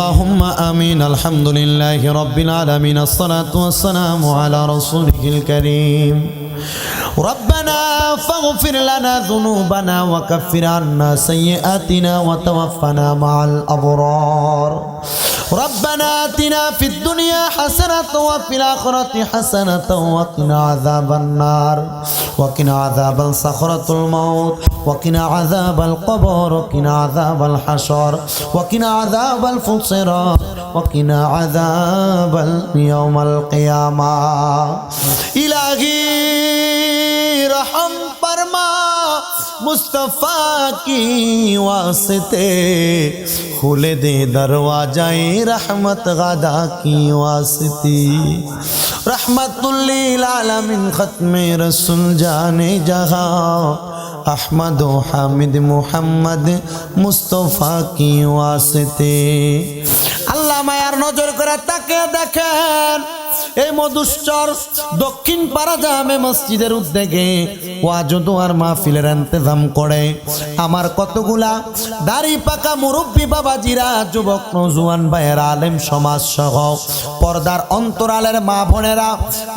اللهم امين الحمد لله رب العالمين الصلاه والسلام على رسوله الكريم ربنا فاغفر لنا ذنوبنا وكفر عنا سيئاتنا وتوفنا مع الابرار ربنا آتنا في الدنيا حسنة وفي الآخرة حسنة وقنا عذاب النار. وقنا عذاب صخرة الموت. وقنا عذاب القبر. وقنا عذاب الحشر. وقنا عذاب الفصرات وقنا عذاب يوم القيامة. إلهي رحم فرما. मुस्तफ़ा की वास्ते खुले दे दरवाजाए रहमत गदा की वास्ती रहमतुल्लिल आलमीन खत्म रसूल जाने जहां अहमद व हामिद मुहम्मद मुस्तफ़ा की वास्ते আল্লাহ মায়ার নজর করে তাকে দেখেন এই মধুশ্চর দক্ষিণ পাড়া জামে মসজিদের উদ্যোগে ওয়াজদুয়ার মাহফিলের ইন্তজাম করে। আমার কতগুলা দাড়ি পাকা মুরব্বী বাবাজিরা, যুবক, নজুয়ান ভাইয়ের, আলেম সমাজ সহ পর্দার অন্তরালের মা বোনেরা,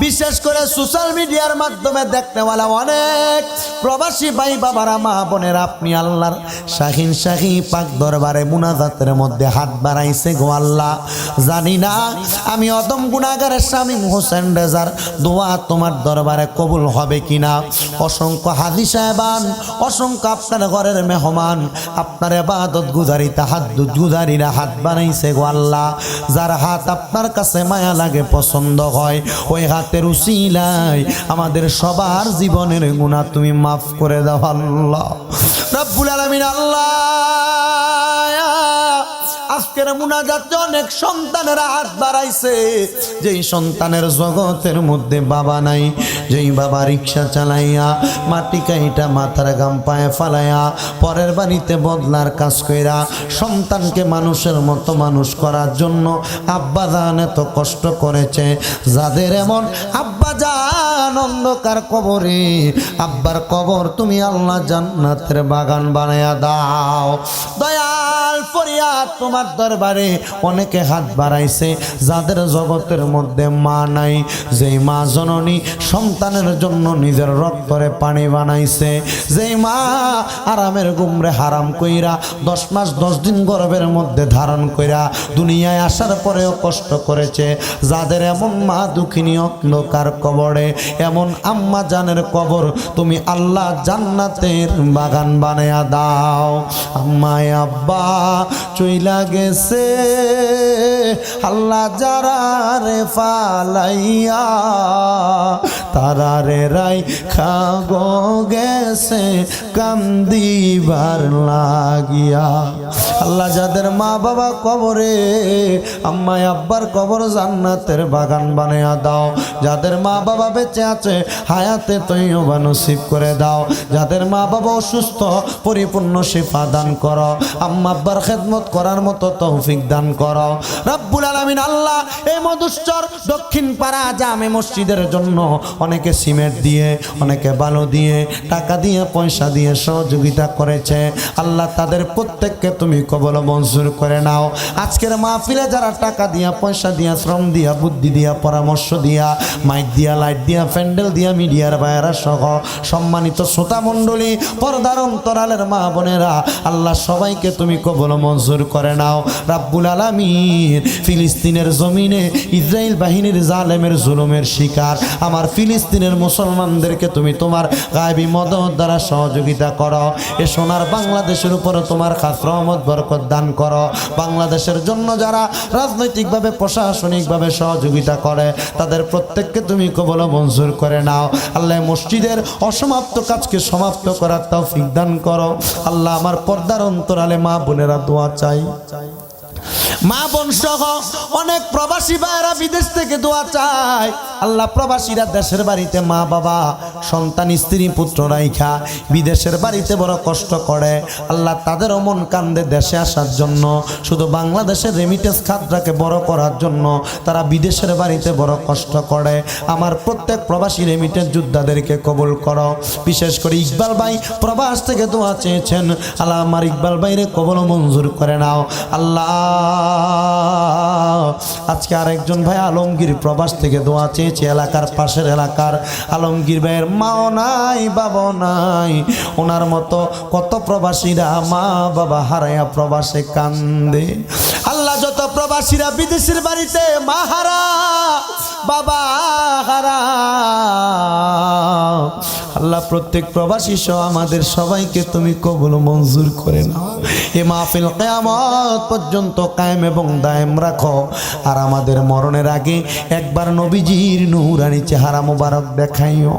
বিশেষ করে সোশ্যাল মিডিয়ার মাধ্যমে দেখতেওয়ালা অনেক প্রবাসী ভাই বাবারা, মা বোনেরা, আপনি আল্লাহর শাহিন শাহী পাক দরবারে মুনাজাতের মধ্যে হাত বাড়াইছে গো আল্লাহ। জানি না আমি অদম গুণাগারের স্বামী হোসেন রেজার দোয়া তোমার দরবারে কবুল হবে কিনা? অসংখ্য হাজি সাহেবান, অসংখ্য আপনার ঘরের মেহমান, আপনার এবাদত গুজারিতে হাত গুজারিরা হাত বানাইছে গো আল্লাহ। যার হাত আপনার কাছে মায়া লাগে, পছন্দ হয়, ওই হাতের উসিলাই আমাদের সবার জীবনের গুণা তুমি মাফ করে দাও রব্বুল আল্লাহ। আজকের মুনাজাতে অনেক সন্তানেরা হাত বাড়াইছে। যেই সন্তানের জগতের মধ্যে বাবা নাই, যেই বাবা রিক্সা চালাইয়া, মাটি কাইটা মাথার গাম পায়ে ফালাইয়া, পরের বাড়িতে বদলার কাজ কইরা সন্তানকে মানুষের মতো মানুষ করার জন্য আব্বা জান এত কষ্ট করেছে। যাদের এমন আব্বা জান অন্ধকার কবরে, আব্বার কবর তুমি আল্লাহ জান্নাতের বাগান বানায়া দাও। দয়াল ফরিয়াদ তোমার দরবারে অনেকে হাত বাড়াইছে, যাদের জগতের মধ্যে মা নাই, যেই মা জননী সন্তানের জন্য নিজের রক্তরে পানি বানাইছে, যেই মা আরামের গুমরে হারাম কইরা দশ মাস, দশ দিন গর্ভের মধ্যে ধারণ কইরা দুনিয়ায় আসার পরেও কষ্ট করেছে, যাদের এমন মা দুঃখিনী অন্ধকার কবরে, এমন আম্মা জানের কবর তুমি আল্লাহ জান্নাতের বাগান বানায়া দাও। আম্মায় আব্বা চইলা গেছে আল্লাহ যারা রে ফালাইয়া তারা রে রাই খাগো গেছে কান্দিবার লাগিয়া। আল্লাহ যাদের মা বাবা কবরে, আম্মাই আব্বার কবর জান্নাতের বাগান বানিয়ে দাও। যাদের মা বাবা বেঁচে আছে, হায়াতে তৈবা নসিব করে দাও। যাদের মা বাবা অসুস্থ, পরিপূর্ণ শিফা দান করো। আম্মা আব্বার খেদমত করার মতো তৌফিক দান করো। রব্বুল আলামিন আল্লাহ এই মধুশ্চর দক্ষিণ পাড়া জামে মসজিদের জন্য অনেকে সিমেন্ট দিয়ে, অনেকে বালু দিয়ে, টাকা দিয়ে, পয়সা দিয়ে সহযোগিতা করেছে। আল্লাহ তাদের প্রত্যেককে তুমি কবল মঞ্জুর করে নাও। আজকের মাহফিলে যারা টাকা দিয়া, পয়সা দিয়া, শ্রম দিয়া, বুদ্ধি দিয়া, পরামর্শ দিয়া, মাইক দিয়া, লাইট দিয়া, প্যান্ডেল দিয়া, মিডিয়ার বাইরা সহ সম্মানিত শ্রোতা মণ্ডলী, পর্দার অন্তরালের মা বোনেরা, আল্লাহ সবাইকে তুমি কবল মঞ্জুর করে নাও। রাব্বুল আলামিন ফিলিস্তিনের জমিনে ইসরায়েল বাহিনীর জালেমের জুলুমের শিকার। আমার ফিলিস্তিনের মুসলমানদেরকে তুমি তোমার গায়বী মদত দ্বারা সহযোগিতা করো। এ সোনার বাংলাদেশের উপরে তোমার খাস রহমত, বরকত দান করো। বাংলাদেশের জন্য যারা রাজনৈতিকভাবে, প্রশাসনিকভাবে সহযোগিতা করে, তাদের প্রত্যেককে তুমি কবল মঞ্জুর করে নাও। আল্লাহ মসজিদের অসমাপ্ত কাজকে সমাপ্ত করার তাও দান করো। আল্লাহ আমার পর্দার অন্তরালে মা বোনেরা দোয়া চাই। মা বোন সহ অনেক প্রবাসী ভাইয়েরা বিদেশ থেকে দোয়া চায়। আল্লাহ প্রবাসীরা দেশের বাড়িতে মা বাবা, সন্তান, স্ত্রী, পুত্র রাইখা বিদেশের বাড়িতে বড় কষ্ট করে। আল্লাহ তাদেরও মন কান্দে দেশে আসার জন্য। শুধু বাংলাদেশের রেমিটেন্স খাতটাকে বড় করার জন্য তারা বিদেশের বাড়িতে বড় কষ্ট করে। আমার প্রত্যেক প্রবাসী রেমিটেন্স যোদ্ধাদেরকে কবুল করো। বিশেষ করে ইকবাল ভাই প্রবাস থেকে দোয়া চেয়েছেন। আল্লাহ আমার ইকবাল ভাইরে কবল মঞ্জুর করে নাও। আল্লাহ আজকে আরেকজন ভাই আলমগীর প্রবাস থেকে দোয়া চেয়েছে, এলাকার পাশের এলাকার আলমগীর ভাইয়ের মাও নাই বাবা নাই। ওনার মতো কত প্রবাসীরা মা বাবা হারায়া প্রবাসে কান্দে। আল্লাহ যত প্রবাসীরা বিদেশের বাড়িতে মা হারা, বাবা হারা। আল্লাহ প্রত্যেক প্রবাসী সহ আমাদের সবাইকে তুমি কবুল মঞ্জুর করে নাও। এ মাহফিল কেয়ামত পর্যন্ত কায়েম এবং দায়েম রাখো। আর আমাদের মরণের আগে একবার নবীজির নুরানি চেহারা মোবারক দেখাইও।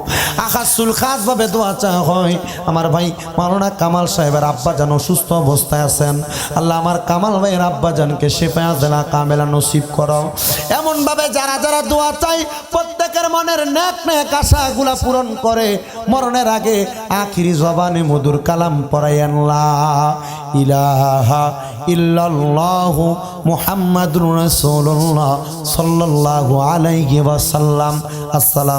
আকাশুল খাস ভাবে দোয়া চা হয়। আমার ভাই মাওলানা কামাল সাহেবের আব্বা যেন সুস্থ অবস্থায় আছেন। আল্লাহ আমার কামাল ভাইয়ের আব্বা জানকে শেফায়া জেলা কামেলা নসিব করো। এমন ভাবে যারা যারা দোয়া চাই প্রত্যেকের মনের নেক নেক আশাগুলা পূরণ করে। মরণের আগে আখিরি জবানে মধুর কালাম পড়াইয়ান লা ইলাহা ইল্লাল্লাহু মুহাম্মাদুর রাসূলুল্লাহ সাল্লাল্লাহু আলাইহি ওয়াসাল্লাম। আসসালাম